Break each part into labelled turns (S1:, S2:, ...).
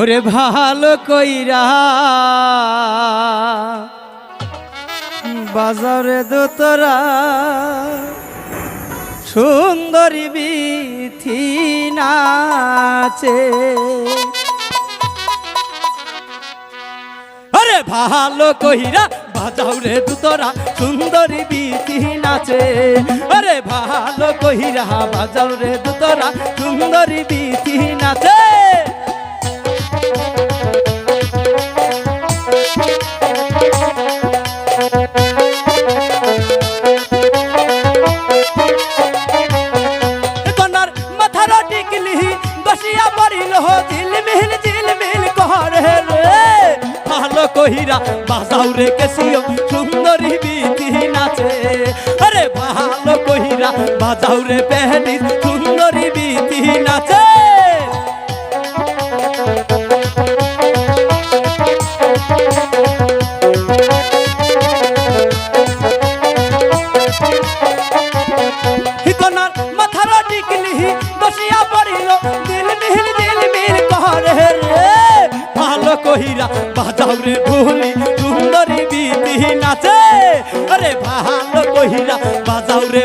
S1: ওরে ভালো কইরা। বাজারে দোতরা, সুন্দরী বিথি নাচে। আরে ভালো কইরা বাজাও রে দুতরা, সুন্দরী বিথি নাচে। আরে ভালো কইরা বাজাও রে দুতরা, সুন্দরী বিথি নাচে। বাজাও রে কেসিও সুন্দরী বিধি নাচে। আরে ভালো কহিরা বাজাও রে পেহনি সুন্দরী বিধি নাচে আরে ভালো কহিরা বাজাও রে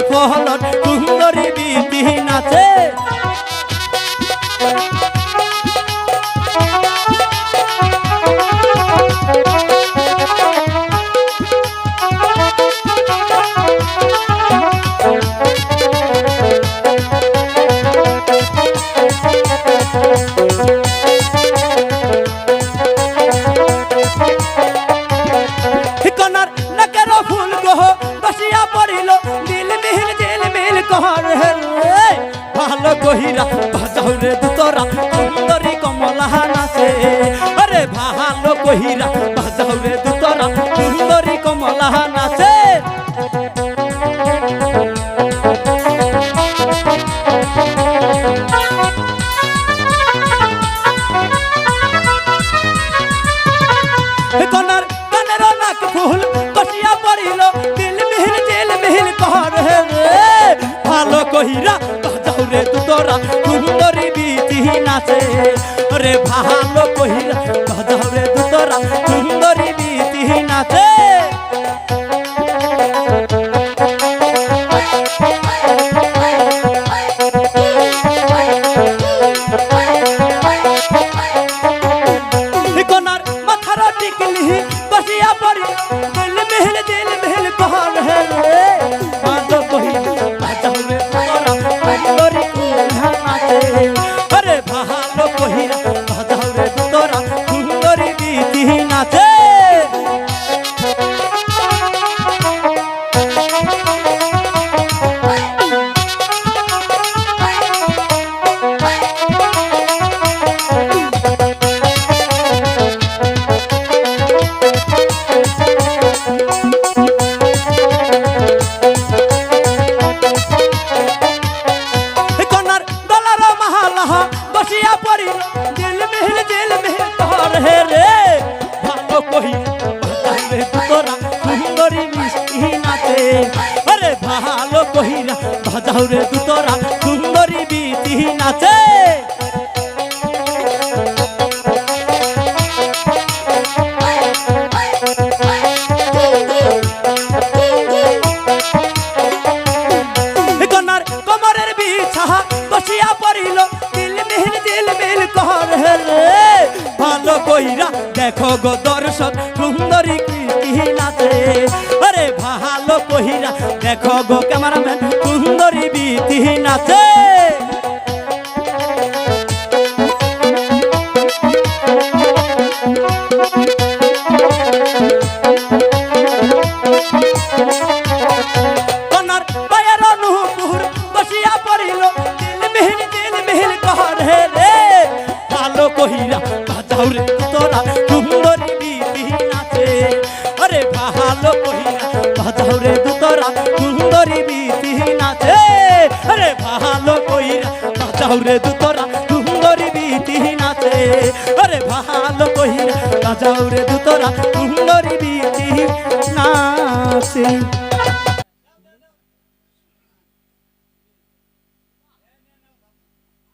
S1: কহিরা বাজাও রে দুতরা সুন্দরী কমলা নাচে আরে ভালো কহিরা বাজাও রে দুতরা সুন্দরী কমলা নাচে কনার কানের নাক ফুল বসিয়া পড়িল দিল কহর রে তোরা সুন্দরী বিধি নাচে। রে ভালো কহিরা বাজাও রে তোরা সুন্দরী বিধি নাচে। টিকলি বসিয়া পড়ি দিল মিহিল দিল আরে ভালো কহিরা বাজাও রে তোরা সুন্দরী বিধি নাচে দেখো গো দর্শক সুন্দরী কৃষ্টি নাচে আরে ভালো কহিরা, দেখো গো ক্যামেরাম্যান, সুন্দরী বিধি নাচে কনার পায়ের অনুপুর সুন্দরী তিহিন আছে আরে ভালো কইরা বাঁচাও রে তোরা সুন্দরী তিহিন আছে আরে ভালো কইরা বাঁচাও রে তোরা সুন্দরী তিহিন নাচে